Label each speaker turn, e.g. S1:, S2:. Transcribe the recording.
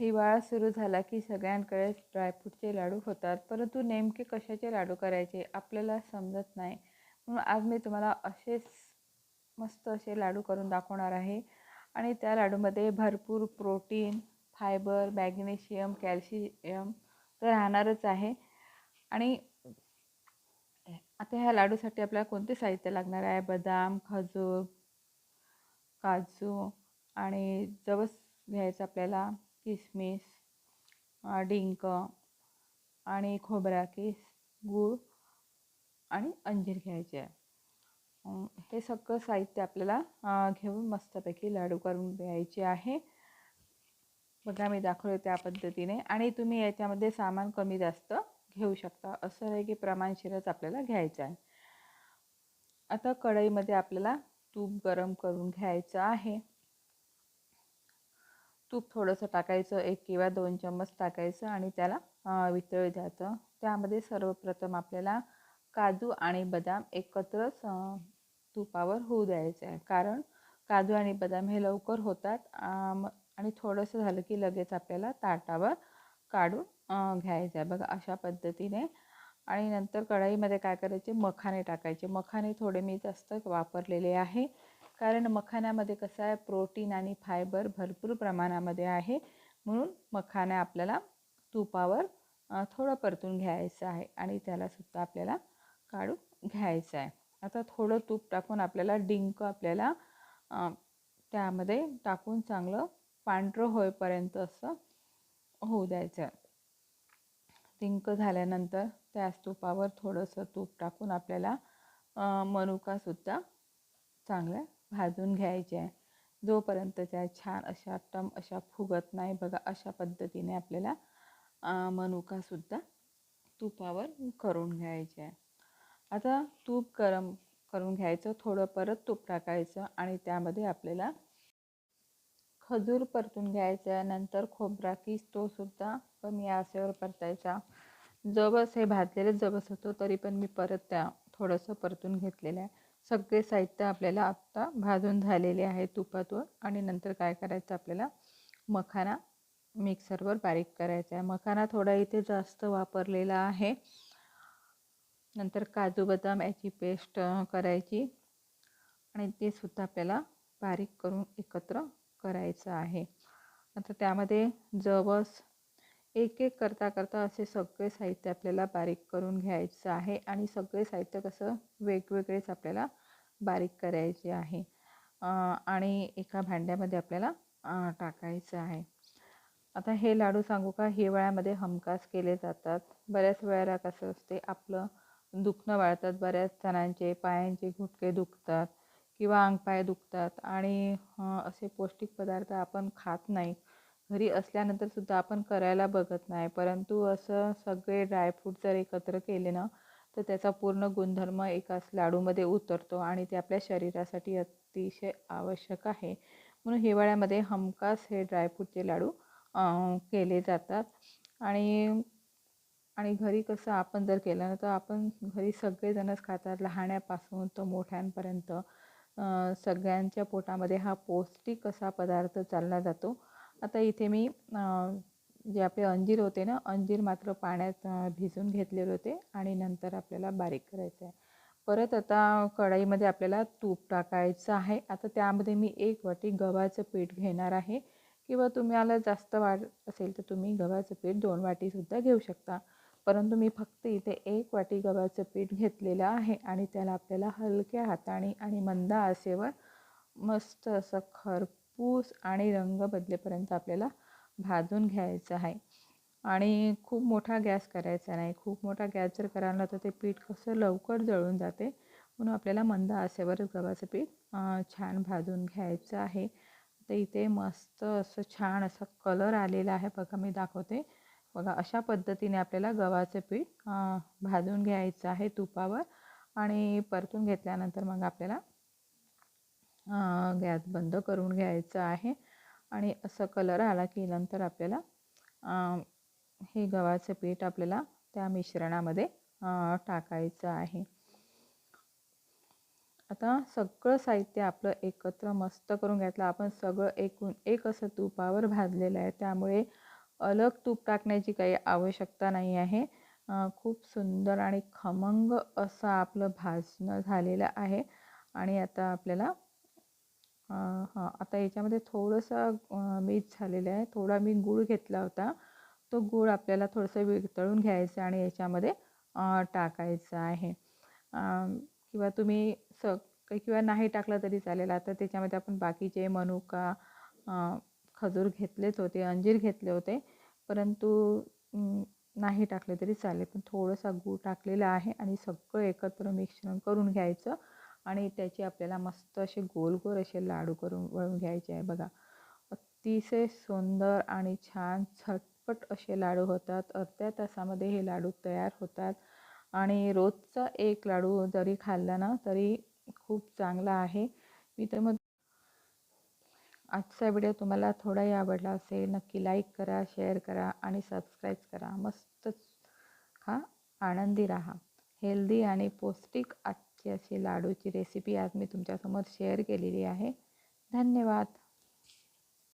S1: हिवाळा सुरू झाला की सगळ्यांकडे ड्रायफ्रूटचे लाडू होतात. परंतु नेमके कशाचे लाडू करायचे आपल्याला समजत नाही. म्हणून आज मी तुम्हाला असेच मस्त असे लाडू करून दाखवणार आहे. आणि त्या लाडूमध्ये भरपूर प्रोटीन फायबर मॅग्नेशियम कॅल्शियम तर राहणारच आहे. आणि आता ह्या लाडूसाठी आपल्याला कोणते साहित्य लागणार आहे? बदाम खजूर काजू आणि जवस घ्यायचं आपल्याला. किसमिस डिंक आणि खोबरा किस गूळ आणि अंजीर घ्यायचे आहे. हे सगळं साहित्य आपल्याला घेऊन मस्तपैकी लाडू करून द्यायचे आहे. बघा मी दाखवले त्या पद्धतीने आणि तुम्ही याच्यामध्ये सामान कमी जास्त घेऊ शकता. असं नाही की प्रमाणशीरच आपल्याला घ्यायचं आहे. आता कढईमध्ये आपल्याला तूप गरम करून घ्यायचं आहे. तूप थोडंसं टाकायचं एक किंवा दोन चम्मच टाकायचं आणि त्याला वितळ द्यायचं. त्यामध्ये सर्वप्रथम आपल्याला काजू आणि बदाम एकत्रच तुपावर होऊ द्यायचं आहे. कारण काजू आणि बदाम हे लवकर होतात आणि थोडंसं झालं की लगेच आपल्याला ताटावर काढून घ्यायचं आहे. बघा अशा पद्धतीने. आणि नंतर कढईमध्ये काय करायचे? मखाने टाकायचे. मखाने थोडे मी जास्त वापरलेले आहे. कारण मखाण्यामध्ये कसं आहे प्रोटीन आणि फायबर भरपूर प्रमाणामध्ये आहे. म्हणून मखाना आपल्याला तुपावर थोडं परतून घ्यायचं आहे आणि त्यालासुद्धा आपल्याला काढून घ्यायचं आहे. आता थोडं तूप टाकून आपल्याला डिंक आपल्याला त्यामध्ये टाकून चांगलं पांढरं होईपर्यंत असं होऊ द्यायचं आहे. डिंक झाल्यानंतर त्याच तुपावर थोडंसं तूप टाकून आपल्याला मनुकासुद्धा चांगल्या भाजून घ्यायचे. आहे जोपर्यंत त्या छान अशा टम अशा फुगत नाही बघा अशा पद्धतीने आपल्याला मनुकासुद्धा तुपावर करून घ्यायचे. आहे आता तूप गरम करून घ्यायचं थोडं परत तूप टाकायचं आणि त्यामध्ये आपल्याला खजूर परतून घ्यायचा. नंतर खोबरा किस तो सुद्धा कमी आसेवर परतायचा. जवस हे भाजलेले जवस होतो तरी पण मी परत त्या थोडंसं परतून घेतलेलं आहे. सगळे साहित्य आपल्याला आत्ता भाजून झालेले आहे तुपातून आणि नंतर काय करायचं आपल्याला? मखाना मिक्सरवर बारीक करायचा आहे. मखाना थोडा इथे जास्त वापरलेला आहे. नंतर काजू बदाम याची पेस्ट करायची आणि ते सुद्धा आपल्याला बारीक करून एकत्र करायचं आहे. आता त्यामध्ये जवस एक एक करता करता असे सगळे साहित्य आपल्याला बारीक करून घ्यायचं आहे आणि सगळे साहित्य कसं वेगवेगळेच आपल्याला बारीक करायचे आहे. आणि एका भांड्यामध्ये आपल्याला टाकायचं आहे. आता हे लाडू सांगू का? हिवाळ्यामध्ये हमखास केले जातात. बऱ्याच वेळेला कसं असते आपलं दुखणं वाळतात बऱ्याच जणांचे पायांचे घुटके दुखतात किंवा अंगपाय दुखतात आणि असे पौष्टिक पदार्थ आपण खात नाही. घरी असल्यानंतर सुद्धा आपण करायला बघत नाही. परंतु असं सगळे ड्रायफ्रूट जर एकत्र केले ना तर त्याचा पूर्ण गुणधर्म एकाच लाडूमध्ये उतरतो आणि ते आपल्या शरीरासाठी अतिशय आवश्यक आहे. म्हणून हिवाळ्यामध्ये हमखास हे ड्रायफ्रूटचे लाडू केले जातात. आणि आणि घरी कसं आपण जर केलं ना तर आपण घरी सगळेजणच खातात. लहाण्यापासून तर मोठ्यांपर्यंत सगळ्यांच्या पोटामध्ये हा पौष्टिक असा पदार्थ चालला जातो. आता इथे मी जे आपले अंजीर होते ना अंजीर मात्र पाण्यात भिजून घेतलेले होते आणि नंतर आपल्याला बारीक करायचं आहे परत आता कढाईमध्ये आपल्याला तूप टाकायचं आहे. आता त्यामध्ये मी एक वाटी गव्हाचं पीठ घेणार आहे. किंवा तुम्हाला जास्त वाढ असेल तर तुम्ही गव्हाचं पीठ दोन वाटीसुद्धा घेऊ शकता. परंतु मी फक्त इथे एक वाटी गव्हाचं पीठ घेतलेलं आहे आणि त्याला आपल्याला हलक्या हाताने आणि मंद आसेवर मस्त असं खरपूस आणि रंग बदलेपर्यंत आपल्याला भाजून घ्यायचं आहे. आणि खूप मोठा गॅस करायचा नाही. खूप मोठा गॅस जर करायला तर ते पीठ कसं लवकर जळून जाते म्हणून आपल्याला मंद आसेवरच गव्हाचं पीठ छान भाजून घ्यायचं आहे. तर इथे मस्त असं छान असा कलर आलेला आहे. बघा मी दाखवते. बघा अशा पद्धतीने आपल्याला गव्हाचं पीठ भाजून घ्यायचं आहे तुपावर आणि परतून घेतल्यानंतर मग आपल्याला गॅस बंद करून घ्यायचं आहे. आणि असं कलर आला की नंतर आपल्याला हे गव्हाचं पीठ आपल्याला त्या मिश्रणामध्ये टाकायचं आहे. आता सगळं साहित्य आपलं एकत्र मस्त करून घेतलं. आपण सगळं एकूण एक असं तुपावर भाजलेलं आहे. त्यामुळे अलग तूप टाकण्याची काही आवश्यकता नाही आहे. खूप सुंदर आणि खमंग असं आपलं भाजणं झालेलं आहे. आणि आता आपल्याला हां आता याच्यामध्ये थोडंसं मीठ झालेलं आहे. थोडा मी गूळ घेतला होता. तो गूळ आपल्याला थोडंसं वितळून घ्यायचं आणि याच्यामध्ये टाकायचं आहे. किंवा तुम्ही स किंवा नाही टाकलं तरी चालेल. आता त्याच्यामध्ये आपण बाकीचे मनुका खजूर घेतलेच होते अंजीर घेतले होते. परंतु नाही टाकले तरी चालेल. पण थोडंसा गूळ टाकलेला आहे आणि सगळं एकत्र मिश्रण करून घ्यायचं. आणि त्याचे आपल्याला मस्त असे गोल गोल असे लाडू करून वळून घ्यायचे आहे बघा. अतिशय सुंदर आणि छान झटपट असे लाडू होतात. अर्ध्या तासामध्ये हे लाडू तयार होतात. आणि रोजचा एक लाडू जरी खाल्ला ना तरी खूप चांगला आहे. मी तर मग आजचा व्हिडिओ तुम्हाला थोडाही आवडला असेल नक्की लाईक करा शेअर करा आणि सबस्क्राईब करा. मस्तच खा आनंदी राहा. हेल्दी आणि पौष्टिक आजची अशी लाडूची रेसिपी आज मी तुमच्यासमोर शेअर केलेली आहे. धन्यवाद.